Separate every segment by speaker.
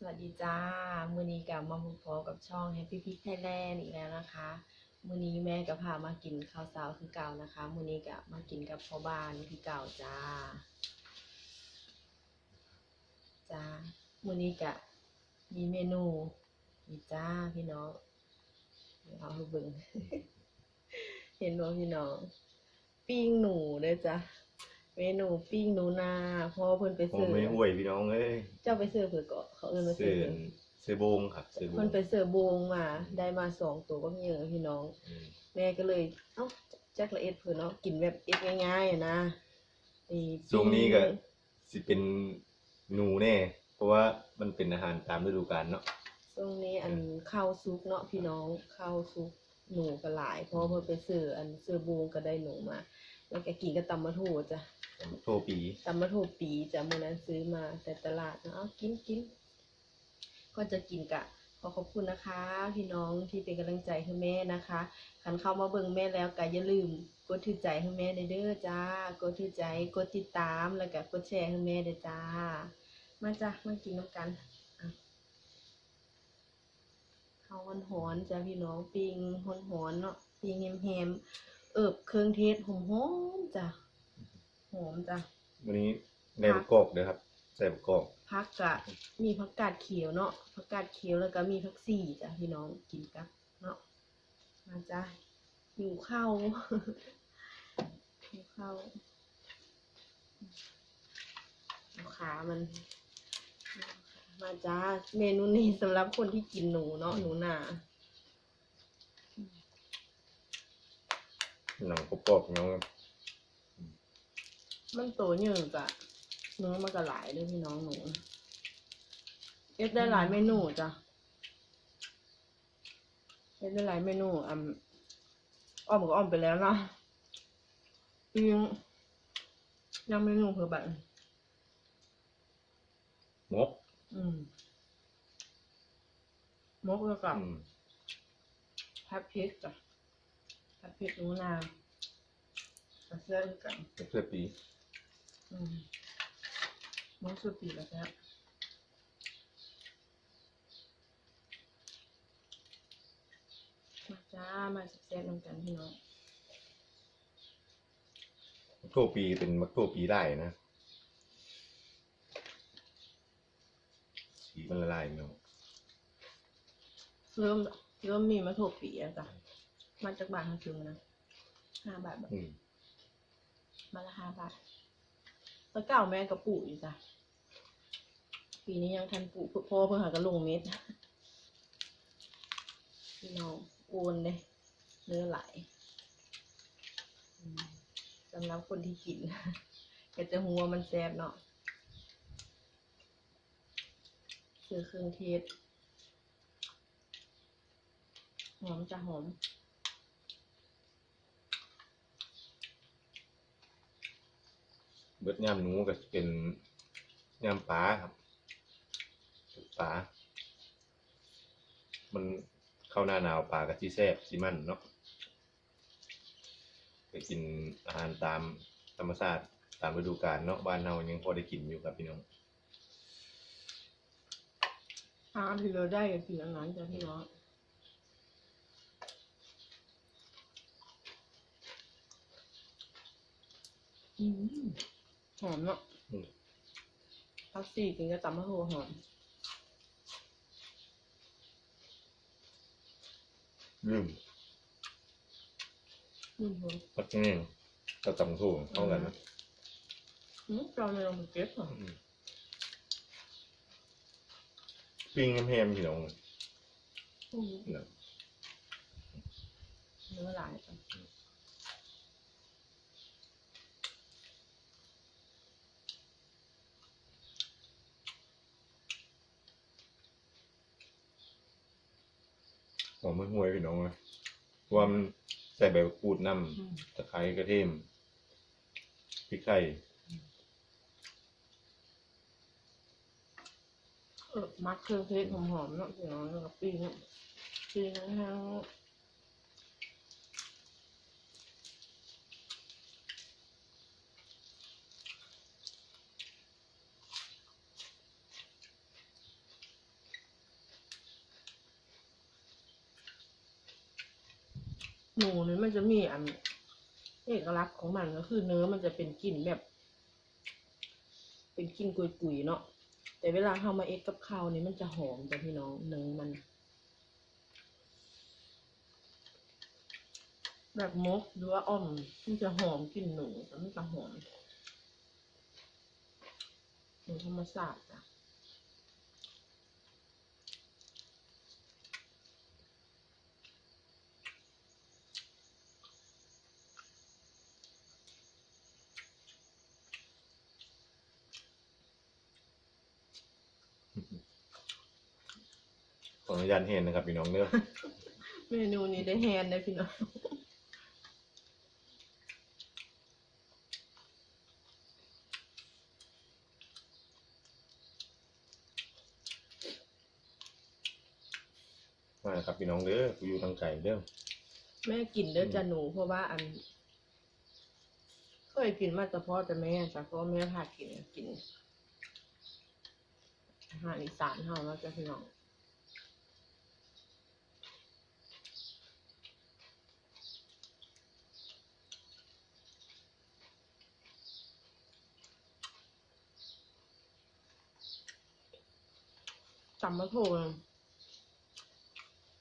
Speaker 1: สวัสดีจ้า มือนี้กับมาพบกับช่อง Happy p i c Thailand อีกแล้วนะคะ มือนี้แม่ก็พามากินข้าวเช้าคือเก่านะคะ มือนี้ก็มากินกับพ่อบ้านคือเก่าจ้า จ้า มือนี้ก็มีเมนูนี่จ้าพี่น้องเดี๋ยวเอาให้เบิ่งเห็นบ่พี่น้อง ปิ้งหนูเด้อจ้ะเมนูปิ้งหนูนาเพราะว่าเพิ่นไป
Speaker 2: ผม
Speaker 1: ซื้อ
Speaker 2: ไม่ห่วยพี่น้องเอ้ย
Speaker 1: เจ้าไปซื้อเผื่อเกาะ เขาเอิ้นมา
Speaker 2: เสื
Speaker 1: ซื้อ
Speaker 2: อเสือโบงครับเสือโบ
Speaker 1: เพิ่
Speaker 2: ง
Speaker 1: นไปซื้อโบงมาได้มาสองตัวก็เยอะพี่น้อง
Speaker 2: อืม
Speaker 1: แม่ก็เลยเอ้าจักละเอ็ดเพิ่นเนาะกินแบบเอ็ดง่ายๆอะนะนี่
Speaker 2: ช่วงนี้ก็สิเป็นหนูแน่เพราะว่ามันเป็นอาหารตามฤดูกาลเนาะ
Speaker 1: ช่วงนี้อันข้าวซุกเนาะพี่น้องข้าวซุกหนูก็หลาย เพราะว่าเพิ่นไปซื้ออันซื้อโบงก็ได้หนูมา แล้วก็กินกับตำมะถูจ้ะ
Speaker 2: โทปี
Speaker 1: ตำมะถูปีจ้ะมื้อนั้นซื้อมาแต่ตลาดเนาะเอากินกิน ก็จะกินกะขอขอบคุณนะคะ พี่น้องที่เป็นกำลังใจให้แม่นะคะคันเข้ามาเบิ่งแม่แล้วก็อย่าลืม กดถือใจให้แม่เด้อจ้ากดถือใจกดติดตามแล้วก็กดแชร์ให้แม่เด้อจ้า มาจ้ะมากินน้ำกันอะข้าวหอนๆจ้ะพี่น้องปิ้งหอนๆเนาะปิ้งแฮมๆเอิบเครื่องเทศหอมๆจ้ะหอมจ้ะ
Speaker 2: วันนี้ได้ประกอบเด้อครับ ใส่ประกอบ
Speaker 1: ผักกะมีผักกาดเขียวเนาะผักกาดเขียวแล้วก็มีผักสี่จ้ะพี่น้องกินกับเนาะมาจ้ะหิวข้าวหิวข้าวเอาขามันมาจ้าเมนูนี้สำหรับคนที่กินหนูเนาะหนูนา
Speaker 2: หนังประกอบพี่น้องครับ
Speaker 1: มันโตเยอะจ้ะ เนื้อมันก็หลายเลยพี่น้องหนู เอฟได้หลายเมนูจ้ะ เอฟได้หลายเมนูอ่ำอ้อมก็อ้อมไปแล้วเนาะยังยังเมนูเผื่อแบบ
Speaker 2: มก
Speaker 1: อืมมกแล้วกับ
Speaker 2: อืม
Speaker 1: พัดพริกจ้ะพัดพริกหนูนากับเสื้อกัน
Speaker 2: เพื่อปี
Speaker 1: อืม มกสุดปีแล้วแซ่บมาจ้า มาแซ่บๆนำกันพี่น้อง
Speaker 2: โทปีเป็นมักโทปีได้นะ สีมันละลายพี่น้อง
Speaker 1: เริ่มเริ่มมีมาถูกปีแล้วจ้ะมาจากบาทห้าถึงนะห้าบาทแบบ
Speaker 2: อืม
Speaker 1: มาละห้าบาท แล้วเก่าแม่กับปู่อยู่จ้ะ ปีนี้ยังทันปู่พ่อเพิ่งหากระลงเม็ดพี่น้องโอนเลยเนื้อไหลสำหรับคนที่กินก็จะหัวมันแซ่บเนาะคือเครื่องเทศหอมจะหอม
Speaker 2: บิดย่ำหนูก็เป็นย่ำปลาครับปลามันเข้าหน้าหนาวปลากะทิแซ่บสิมันเนาะไปกินอาหารตามธรรมชาติตามฤดูกาลเนาะบ้านเรายังพอได้กินอยู่ครับพี่น้อง
Speaker 1: อาที่เราได้ก็กินอันนั้นจ้ะพี่น้องอืม หอมเนาะ
Speaker 2: อืม
Speaker 1: พักสี่กินกับตำมะโหหอม
Speaker 2: ลืม
Speaker 1: อืมหอม
Speaker 2: พักแง่งกับตำทูเข้ากันนะ
Speaker 1: อืมจอนในลงมาเก็บเหรอ
Speaker 2: อืมปิ้งแฮมๆพี่น้อง
Speaker 1: อืม
Speaker 2: เนาะ
Speaker 1: เนื้อหลายจ้ะ
Speaker 2: อมมันห่วยพี่น้องเลยรว่ามันใส่ใบมะกรูดน้ำตะไคร้กระเทียมพริกไทย
Speaker 1: มักเครื่องเทศหอมๆเนาะพี่น้องแล้วก็ปิ้งปิ้งนะฮะ หนูนี่มันจะมีอันเอกลักษณ์ของมันก็คือเนื้อมันจะเป็นกลิ่นแบบ เป็นกลิ่นกุยๆเนาะแต่เวลาเรามาเอ็ดกับข้าวนี่มันจะหอมจ้ะพี่น้องเนื้อมัน แบบมกหรือว่าอ้อมมันจะหอมกลิ่นหนูแต่มันจะหอมหนูธรรมศาสตร์จ้ะ
Speaker 2: ขออนุญาตเห็นนะครับพี่น้องเนื้อ
Speaker 1: เมนูนี้ได้แฮนด์ได้พี่น้อง
Speaker 2: มาครับพี่น้องเด้อกูอยู่ทางไก่เด้อ
Speaker 1: แม่กินเด้อจ้ะหนูเพราะว่าอันเคยกินมาแต่พ่อแต่แม่จ้ะเพราะว่าแม่พากินกินอาหารอีสานเฮาแล้วจ้ะพี่น้อง จำมาโทร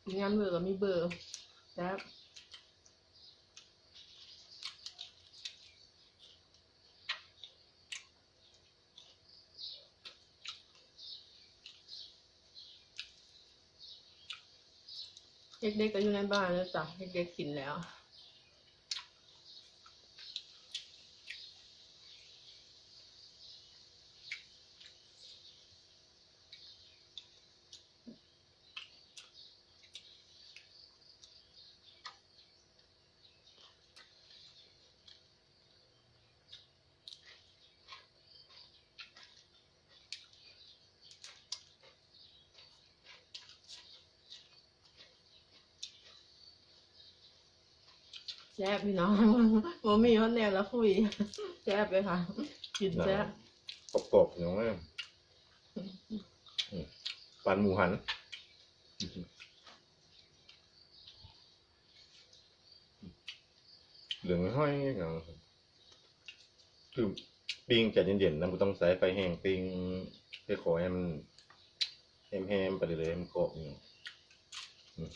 Speaker 1: มีงานเบอร์ก็มีเบอร์แล้วเด็กๆก็อยู่ในบ้านแล้วจ้ะเด็กๆกินแล้ว แซ่บพี่น้องโมมีฮอตแนวแล้วคุยแซ่บเลยค่ะกินแซ่บ
Speaker 2: กรอบๆพี่น้องเอ้ยอืมปันหมูหันเหลืองห้อยเนาคือปิ้งจะเย็นๆนะมันต้องใส่ไฟแห้งปิ้งเพื่อขอให้มันแห้มๆไปเลยๆมันกรอบอยู่อืม